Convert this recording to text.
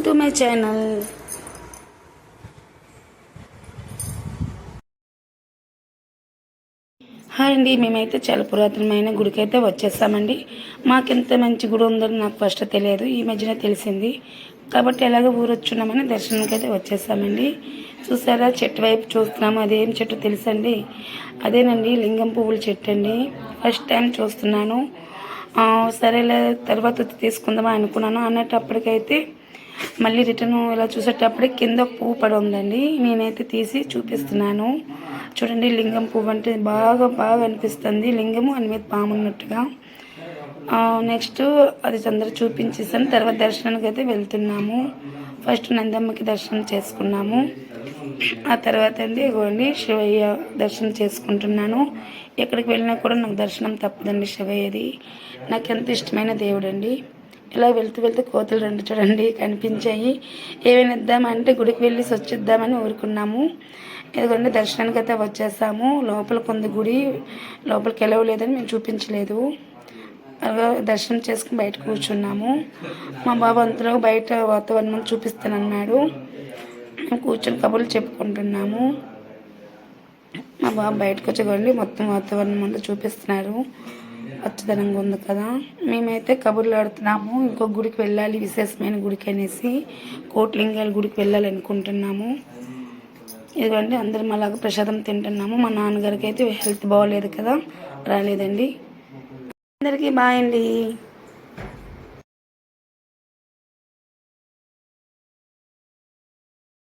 Welcome to my channel. Hi అండి మేమైతే చాలా పురాతనమైన గుడికి అయితే మాకెంత మంచి గుడి ఉందని నాకు ఫస్ట్ తెలియదు ఈ మధ్యన తెలిసింది. కాబట్టి ఎలాగో ఊరు వచ్చున్నామని దర్శనానికి అయితే వచ్చేస్తామండి చూసారా చెట్టు వైపు చూస్తున్నాము అదేం చెట్టు తెలుసండి? అదేనండి లింగం పువ్వుల చెట్టు అండి. ఫస్ట్ టైం చూస్తున్నాను. సరేలే తర్వాత తీసుకుందామా అనుకున్నాను. అన్నట్టప్పటికైతే మళ్ళీ రిటర్న్ ఇలా చూసేటప్పుడు కింద పువ్వు పడి ఉందండి. నేనైతే తీసి చూపిస్తున్నాను. చూడండి లింగం పువ్వు అంటే బాగా బాగా అనిపిస్తుంది. లింగము అని మీద పాము ఉన్నట్టుగా. నెక్స్ట్ అది అందరూ చూపించేసాను. తర్వాత దర్శనానికి అయితే వెళ్తున్నాము. ఫస్ట్ నందమ్మకి దర్శనం చేసుకున్నాము. ఆ తర్వాత అండి ఇగోండి శివయ్య దర్శనం చేసుకుంటున్నాను. ఎక్కడికి వెళ్ళినా కూడా నాకు దర్శనం తప్పదండి శివయ్యది. నాకు ఎంత ఇష్టమైన దేవుడండి. ఇలా వెళ్తూ వెళ్తూ కోతులు రెండు చూడండి కనిపించాయి. ఏమైనా ఇద్దామంటే గుడికి వెళ్ళి వచ్చేద్దామని ఊరుకున్నాము. ఎందుకంటే దర్శనానికి అయితే వచ్చేసాము. లోపల కొంత గుడి లోపలికి వెళ్ళవలేదని మేము చూపించలేదు. దర్శనం చేసుకుని బయట కూర్చున్నాము. మా బాబు అంతలో బయట వాతావరణం చూపిస్తానన్నాడు. మేము కూర్చొని కబుర్లు చెప్పుకుంటున్నాము. మా బాబు బయటకు వచ్చి మొత్తం వాతావరణం అంతా చూపిస్తున్నారు పచ్చదనంగా ఉంది కదా. మేమైతే కబుర్లు ఆడుతున్నాము. ఇంకో గుడికి వెళ్ళాలి విశేషమైన గుడికి అనేసి కోట్లింగాల గుడికి వెళ్ళాలి అనుకుంటున్నాము. ఇదిగోండి అందరం అలాగ ప్రసాదం తింటున్నాము. మా నాన్నగారికి అయితే హెల్త్ బాగోలేదు కదా. రాలేదండి. అందరికీ బాయ్ అండి.